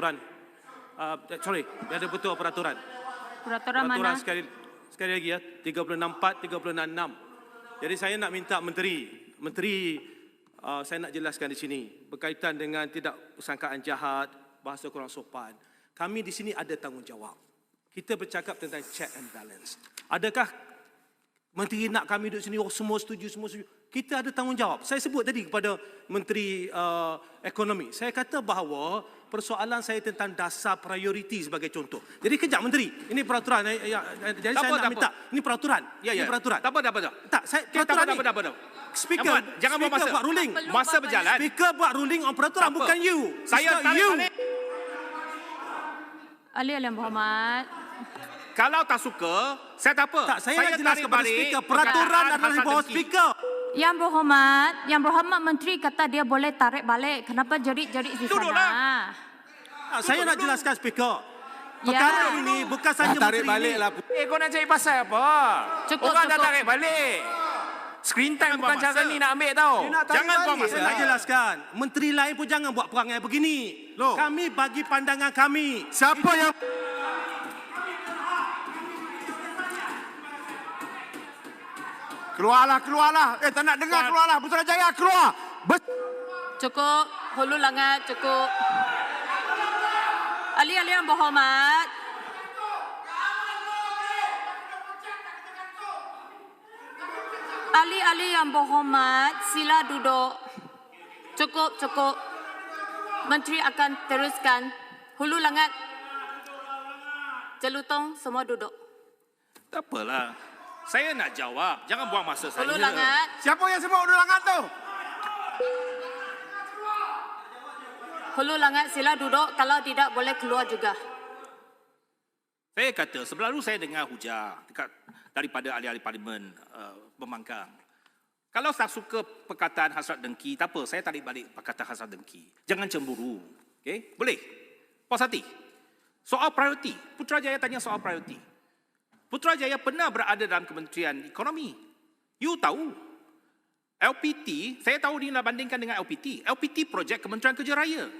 peraturan. Uh, sorry, dia ada betul peraturan. Peraturan mana? sekali sekali lagi ya 364 366. Jadi saya nak minta menteri, menteri uh, saya nak jelaskan di sini berkaitan dengan tidak persangkaan jahat, bahasa kurang sopan. Kami di sini ada tanggungjawab. Kita bercakap tentang check and balance. Adakah menteri nak kami duduk sini oh, semua setuju semua setuju? Kita ada tanggungjawab. Saya sebut tadi kepada menteri uh, ekonomi. Saya kata bahawa persoalan saya tentang dasar prioriti sebagai contoh. Jadi kejap menteri, ini peraturan eh, ya, eh, jadi Tak saya apa, nak tak minta. apa. Ini peraturan. Ya, ya. Ini peraturan. Tak apa, tak apa. Tak, Tak, saya Okay, tak apa, peraturan tak apa, tak apa. tak apa. Speaker, Jangan, jangan speaker masa. buat ruling. Masa berjalan. Speaker buat ruling on peraturan, Tak apa. bukan you. Saya tarik you. Ahli yang berhormat. Kalau tak suka, saya tak apa. Tak, saya, nak jelas kepada speaker. Peraturan adalah di bawah speaker. Yang berhormat, yang berhormat menteri kata dia boleh tarik balik. Kenapa jerit-jerit di Duduklah. sana? Ah, Saya nak jelaskan speaker. Ya. Perkara ini bukan saja Dah tarik menteri balik lah. Eh, kau nak cari pasal apa? Cukup, Orang dah cukup. tarik balik. Screen time bukan buang cara masa. ni nak ambil tau. Nak Jangan buang balik. masa. Saya nak jelaskan. Menteri lain pun jangan buat perangai begini. Loh. Kami bagi pandangan kami. Siapa yang Keluarlah, keluarlah. Eh, tak nak dengar, keluarlah. Putrajaya, keluar. Bes Cukup. Hulu langat, cukup. Ahli-ahli yang berhormat. Ahli-ahli yang berhormat, sila duduk. Cukup, cukup. Menteri akan teruskan. Hulu langat. Jelutong, semua duduk. Tak apalah. Saya nak jawab. Jangan buang masa saya. Hulu langat. Siapa yang sebut udah langat tu? Hulu langat, sila duduk. Kalau tidak, boleh keluar juga. Saya kata, sebelum saya dengar hujah dekat daripada ahli-ahli parlimen uh, Pemangkang. Kalau tak suka perkataan hasrat dengki, tak apa, saya tarik balik perkataan hasrat dengki. Jangan cemburu. Okay? Boleh? Puas hati. Soal prioriti. Putrajaya tanya soal prioriti. Putrajaya pernah berada dalam Kementerian Ekonomi. You tahu. LPT, saya tahu ni nak bandingkan dengan LPT. LPT projek Kementerian Kerja Raya.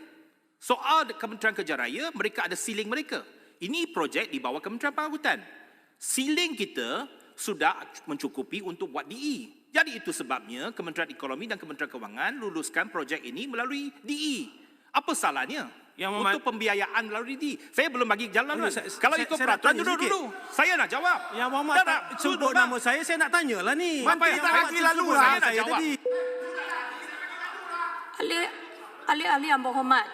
Soal Kementerian Kerja Raya, mereka ada ceiling mereka. Ini projek di bawah Kementerian Pengangkutan. Ceiling kita sudah mencukupi untuk buat DE. Jadi itu sebabnya Kementerian Ekonomi dan Kementerian Kewangan luluskan projek ini melalui DE. Apa salahnya? Yang memat- untuk pembiayaan melalui DE. Saya belum bagi jalan. Oh, saya- Kalau saya- ikut saya peraturan, sikit. dulu. Saya nak jawab. Yang Muhammad tak dah. sebut Duduk, bang. nama saya, saya nak tanya lah ni. Apa yang Yang tak Muhammad bagi sebut lalu nama lah, saya saya nak tadi. jawab. Ahli, ahli-ahli yang berhormat.